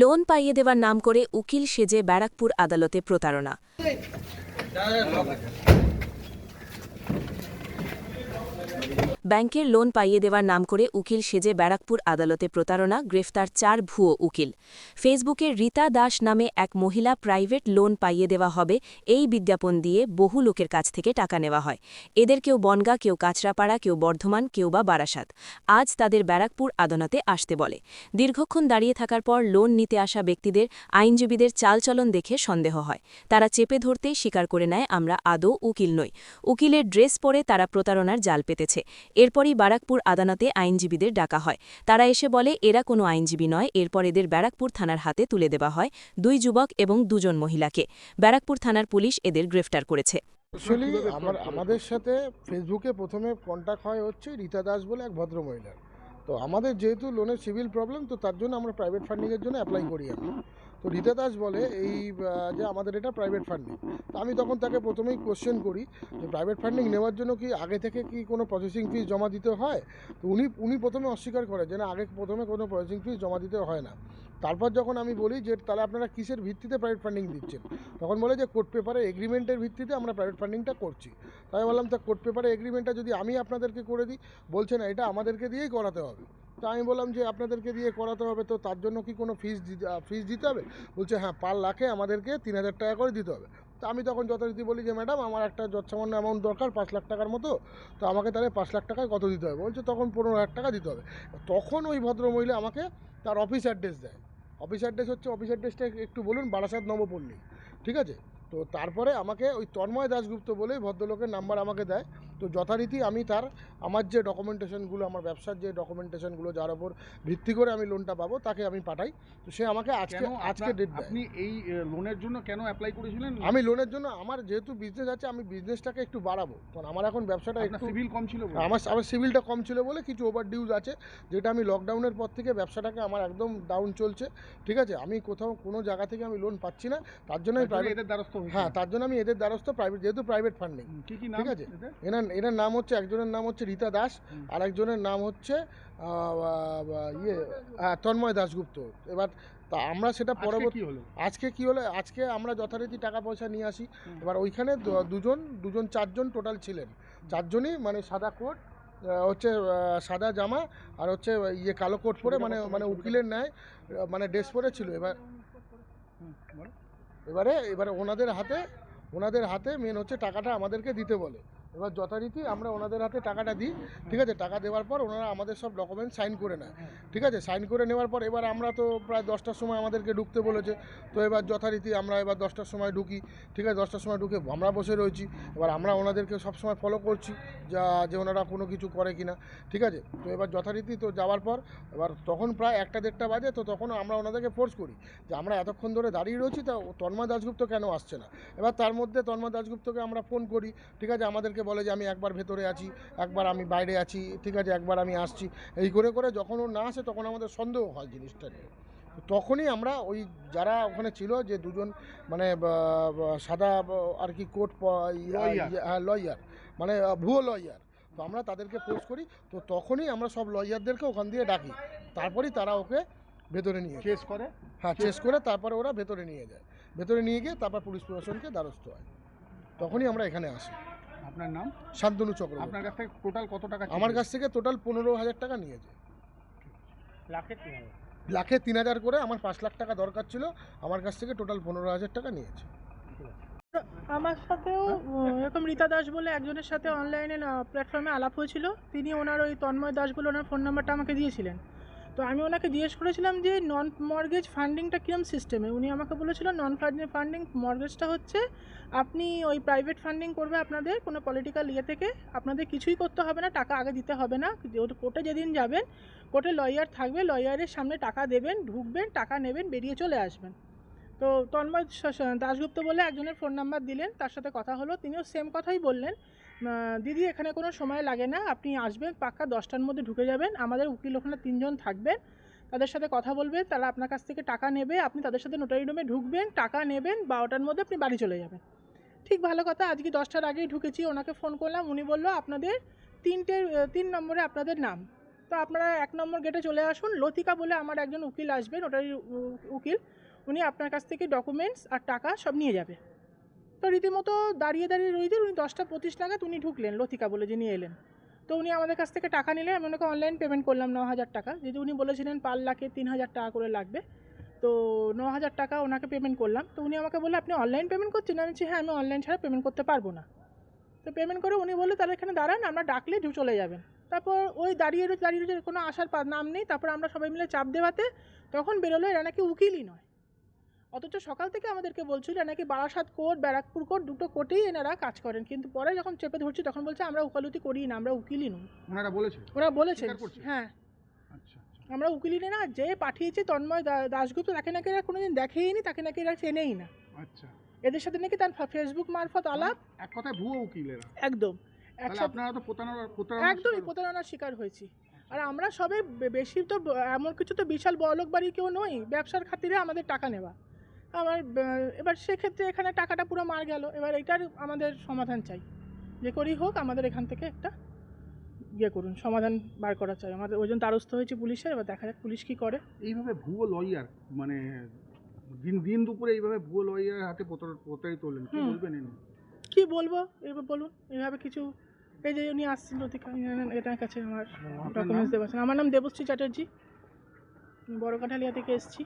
Loan পাইয়ে দেওয়ার নাম করে উকিল সেজে ব্যারাকপুর আদালতে প্রতারণা। ব্যাংকের লোন পাইয়ে দেওয়ার নাম করে উকিল সেজে ব্যারাকপুর আদালতে প্রতারণা, গ্রেফতার চার ভুয়ো উকিল। ফেসবুকে রীতা দাস নামে এক মহিলা প্রাইভেট লোন পাইয়ে দেওয়া হবে, এই বিজ্ঞাপন দিয়ে বহু লোকের কাছ থেকে টাকা নেওয়া হয়। এদের কেউ বনগা, কেউ কাঁচরাপাড়া, কেউ বর্ধমান, কেউ বা বারাসাত। আজ তাদের ব্যারাকপুর আদালতে আসতে বলে। দীর্ঘক্ষণ দাঁড়িয়ে থাকার পর লোন নিতে আসা ব্যক্তিদের আইনজীবীদের চালচলন দেখে সন্দেহ হয়। তারা চেপে ধরতেই স্বীকার করে নেয়, আমরা আদৌ উকিল নই। উকিলের ড্রেস পরে তারা প্রতারণার জাল পেতেছে। এরপরই বারাকপুর আদালতে আইনজীবীদের ডাকা হয়। তারা এসে বলে, এরা কোনো আইনজীবী নয়। এরপর এদের ব্যারাকপুর থানার হাতে তুলে দেওয়া হয় দুই যুবক এবং দুজন মহিলাকে। ব্যারাকপুর থানার পুলিশ এদের গ্রেফতার করেছে। অ্যাকচুয়ালি আমার, আমাদের সাথে ফেসবুকে প্রথমে কন্ট্যাক্ট হয় হচ্ছে রীতা দাস বলে এক ভদ্রমহিলার তো আমাদের যেহেতু লোনের সিভিল প্রবলেম তো তার জন্য আমরা প্রাইভেট ফান্ডিংয়ের জন্য অ্যাপ্লাই করি আমি তো রীতা দাস বলে এই যে আমাদের এটা প্রাইভেট ফান্ডিং তো আমি তখন তাকে প্রথমেই কোশ্চেন করি যে প্রাইভেট ফান্ডিং নেওয়ার জন্য কি আগে থেকে কি কোনো প্রসেসিং ফিস জমা দিতে হয়? তো উনি উনি প্রথমে অস্বীকার করে যে না, আগে প্রথমে কোনো প্রসেসিং ফিস জমা দিতে হয় না। তারপর যখন আমি বলি যে তাহলে আপনারা কিসের ভিত্তিতে প্রাইভেট ফান্ডিং দিচ্ছেন? তখন বলে যে কোর্ট পেপারে এগ্রিমেন্টের ভিত্তিতে আমরা প্রাইভেট ফান্ডিংটা করছি। তাই বললাম, তা কোর্ট পেপারে এগ্রিমেন্টটা যদি আমি আপনাদেরকে করে দিই, বলছে না, এটা আমাদেরকে দিয়েই করাতে হবে। তা আমি বললাম যে আপনাদেরকে দিয়ে করাতে হবে, তো তার জন্য কি কোনো ফিস ফিস দিতে হবে? বলছে হ্যাঁ পার লাখে আমাদেরকে তিন হাজার টাকা করে দিতে হবে। তো আমি তখন যথারীতি বলি যে, ম্যাডাম, আমার একটা যৎসামান্য অ্যামাউন্ট দরকার, পাঁচ লাখ টাকার মতো, তো আমাকে তাহলে পাঁচ লাখ টাকায় কত দিতে হবে? বলছে, তখন পনেরো হাজার টাকা দিতে হবে। তখন ওই ভদ্রমহিলা আমাকে তার অফিস অ্যাড্রেস দেয়। অফিস অ্যাড্রেস হচ্ছে অফিস অ্যাড্রেসটা একটু বলুন, বারাসাত নবপল্লী, ঠিক আছে? তো তারপরে আমাকে ওই তন্ময় দাশগুপ্ত বলেই ভদ্রলোকের নাম্বার আমাকে দেয়। তো যথারীতি আমি তার আমার যে ডকুমেন্টেশনগুলো আমার ব্যবসার যে ডকুমেন্টেশনগুলো যার ওপর ভিত্তি করে আমি লোনটা পাবো তাকে আমি পাঠাই। তো সে আমাকে আজকে আজকে ডেট আপনি এই লোনের জন্য কেন অ্যাপ্লাই করেছিলেন? আমি লোনের জন্য আমার যেহেতু বিজনেস আছে আমি বিজনেসটাকে একটু বাড়াবো। কারণ আমার এখন ব্যবসাটা একটু সিভিল কম ছিল বলে? আমার আমার সিভিলটা কম ছিল বলে কিছু ওভার ডিউজ আছে যেটা আমি লকডাউনের পর থেকে ব্যবসাটাকে আমার একদম ডাউন চলছে। ঠিক আছে? আমি কোথাও কোনো জায়গা থেকে আমি লোন পাচ্ছি না। তার জন্য আমি প্রাইভেট এদের দ্বারস্থ হ্যাঁ তার জন্য আমি এদের দ্বারস্থ প্রাইভেট যেহেতু প্রাইভেট ফান্ডিং ঠিক আছে। এনার এনার নাম হচ্ছে একজনের নাম হচ্ছে রীতা দাস আর একজনের নাম হচ্ছে ইয়ে আহ, তন্ময় দাশগুপ্ত। এবার তা আমরা সেটা পরবর্তী হলো? আজকে কি হলো? আজকে আমরা যথারীতি টাকা পয়সা নিয়ে আসি। এবার ওইখানে দুজন দুজন চারজন টোটাল ছিলেন। চারজনই মানে সাদা কোট হচ্ছে সাদা জামা আর হচ্ছে ইয়ে কালো কোট পরে মানে মানে উকিলের ন্যায় মানে ড্রেস পরে ছিল। এবার এবারে এবারে ওনাদের হাতে ওনাদের হাতে মেন হচ্ছে টাকাটা আমাদেরকে দিতে বলে। এবার যথারীতি আমরা ওনাদের হাতে টাকাটা দিই, ঠিক আছে? টাকা দেওয়ার পর ওনারা আমাদের সব ডকুমেন্ট সাইন করে নেয়, ঠিক আছে? সাইন করে নেওয়ার পর এবার আমরা তো প্রায় দশটার সময় আমাদেরকে ঢুকতে বলেছে। তো এবার যথারীতি আমরা এবার দশটার সময় ঢুকি, ঠিক আছে? দশটার সময় ঢুকে আমরা বসে রয়েছি। এবার আমরা ওনাদেরকে সবসময় ফলো করছি যা, যে ওনারা কোনো কিছু করে কি না ঠিক আছে? তো এবার যথারীতি তো যাওয়ার পর এবার তখন প্রায় একটা দেড়টা বাজে, তো তখন আমরা ওনাদেরকে ফোর্স করি যে আমরা এতক্ষণ ধরে দাঁড়িয়ে রয়েছি, তা তন্ময় দাশগুপ্ত কেন আসছে না? এবার তার মধ্যে তন্ময় দাশগুপ্তকে আমরা ফোন করি, ঠিক আছে? আমাদেরকে বলে যে আমি একবার ভেতরে আছি একবার আমি বাইরে আছি ঠিক আছে একবার আমি আসছি। এই করে করে যখন ও না আসে তখন আমাদের সন্দেহ হয় জিনিসটা নিয়ে। তখনই আমরা ওই যারা ওখানে ছিল যে দুজন মানে সাদা আর কি কোর্ট হ্যাঁ লয়ার মানে ভুয়ো লয়ার তো আমরা তাদেরকে পোস্ট করি তো তখনই আমরা সব লয়ারদেরকে ওখান দিয়ে ডাকি। তারপরেই তারা ওকে ভেতরে নিয়ে কেস করে? হ্যাঁ চেস করে তারপরে ওরা ভেতরে নিয়ে যায়। ভেতরে নিয়ে গিয়ে তারপর পুলিশ প্রশাসনকে দ্বারস্থ হয়। তখনই আমরা এখানে আসি। আপনার নাম? শান্তনু চক্রবর্তী। আপনার কাছ থেকে টোটাল কত টাকা আমার কাছ থেকে টোটাল পনেরো হাজার টাকা নিয়েছে। লাখে তিন হাজার। করে আমার পাঁচ লাখ টাকা দরকার ছিল আমার কাছ থেকে টোটাল পনেরো হাজার টাকা নিয়েছে। আমার সাথেও উম, এরকম রীতা দাস বলে একজনের সাথে অনলাইনে প্ল্যাটফর্মে আলাপ হয়েছিল। তিনি ওনার ওই তন্ময় দাস বলে ওনার ফোন নাম্বারটা আমাকে দিয়েছিলেন। তো আমি ওনাকে জিজ্ঞেস করেছিলাম যে নন মর্গেজ ফান্ডিংটা কীরকম সিস্টেমে উনি আমাকে বলেছিল নন ফান্ডিং মর্গেজটা হচ্ছে, আপনি ওই প্রাইভেট ফান্ডিং করবে আপনাদের কোনো পলিটিক্যাল ইয়ে থেকে। আপনাদের কিছুই করতে হবে না, টাকা আগে দিতে হবে না। কোর্টে যেদিন যাবেন কোর্টে লয়ার থাকবে লয়ারের সামনে টাকা দেবেন, ঢুকবেন, টাকা নেবেন, বেরিয়ে চলে আসবেন। তো তন্ময় দাশগুপ্ত বলে একজনের ফোন নাম্বার দিলেন, তার সাথে কথা হলো, তিনিও সেম কথাই বললেন। দিদি, এখানে কোনো সময় লাগে না। আপনি আসবেন, পাক্কা দশটার মধ্যে ঢুকে যাবেন। আমাদের উকিল ওখানে তিনজন থাকবেন। তাদের সাথে কথা বলবেন, তারা আপনার কাছ থেকে টাকা নেবে। আপনি তাদের সাথে নোটারি রুমে ঢুকবেন, টাকা নেবেন, বারোটার মধ্যে আপনি বাড়ি চলে যাবেন। ঠিক ভালো কথা, আজকে দশটার আগেই ঢুকেছি, ওনাকে ফোন করলাম। উনি বলল, আপনাদের তিনটে তিন নম্বরে আপনাদের নাম। তো আপনারা এক নম্বর গেটে চলে আসুন। লতিকা বলে আমার একজন উকিল আসবেন উ- উকিল। উনি আপনার কাছ থেকে ডকুমেন্টস আর টাকা সব নিয়ে যাবে। তো রীতিমতো দাঁড়িয়ে দাঁড়িয়ে রয়েছেন উনি দশটা পঁচিশ নাগাদ উনি ঢুকলেন, লতিকা বলে যিনি এলেন। তো উনি আমাদের কাছ থেকে টাকা নিলেন, আমি ওনাকে অনলাইন পেমেন্ট করলাম ন হাজার টাকা। যেহেতু উনি বলেছিলেন পার লাখে তিন হাজার টাকা করে লাগবে, তো ন হাজার টাকা ওনাকে পেমেন্ট করলাম। তো উনি আমাকে বলল আপনি অনলাইন পেমেন্ট করছেন? আমি হ্যাঁ আমি অনলাইন ছাড়া পেমেন্ট করতে পারব না। তো পেমেন্ট করে উনি বলল, তাহলে এখানে দাঁড়ান, আমরা ডাকলে চলে যাবেন। তারপর ওই দাঁড়িয়ে দাঁড়িয়ে কোনো আসার নাম নেই। তারপর আমরা সবাই মিলে চাপ দেওয়াতে তখন বেরোলো, এরা নাকি উকিলই নয়। অথচ সকাল থেকে আমাদেরকে বলছিল নাকি বারাসাত কোর্ট ব্যারাকপুর কোর্ট দুটো কোর্টেই এনারা কাজ করেন। কিন্তু পরে যখন চেপে ধরছি তখন বলছে আমরা উকালতি করি না আমরা উকিলই নই। ওনারা বলেছে? ওরা বলেছেন হ্যাঁ। আচ্ছা আচ্ছা। আমরা উকিলই না যে পাঠিয়েছে তন্ময় দাশগুপ্ত তাকে নাকি এরা কোনোদিন দেখেই নি তাকে নাকি এরা চেনেই না। আচ্ছা। এদের সাথে নাকি তার ফেসবুক মারফত আলাপ। এক কথায় ভুয়ো উকিল এরা। একদম। আপনারা তো প্রতারণা একদমই প্রতারণার শিকার হয়েছি। আর আমরা সবে বেশি তো এমন কিছু তো বিশাল বড়লোক বাড়ি কেউ নই ব্যবসার খাতিরে আমাদের টাকা নেওয়া। আমার ব- এবার সেক্ষেত্রে এখানে টাকাটা পুরো মার গেল। এবার এটার আমাদের সমাধান চাই। যে করেই হোক আমাদের এখান থেকে একটা ইয়ে করুন সমাধান বার করা চাই। আমাদের ওই জন্য দ্বারস্থ হয়েছে পুলিশের এবার দেখা যাক পুলিশ কী করে। এইভাবে ভুয়ো লয়ার মানে দিন দিন দুপুরে এইভাবে ভুয়ো লয়ার হাতে প্রতার- প্রতারিত হলেন কি। বলবেন কি বলব? এবার বলুন এইভাবে কিছু এই যে উনি আসছেন লতিকা এটার কাছে আমার ডকুমেন্টস দেওয়া। আমার নাম দেবশ্রী চ্যাটার্জি। বড় কাঠালিয়া থেকে এসেছি।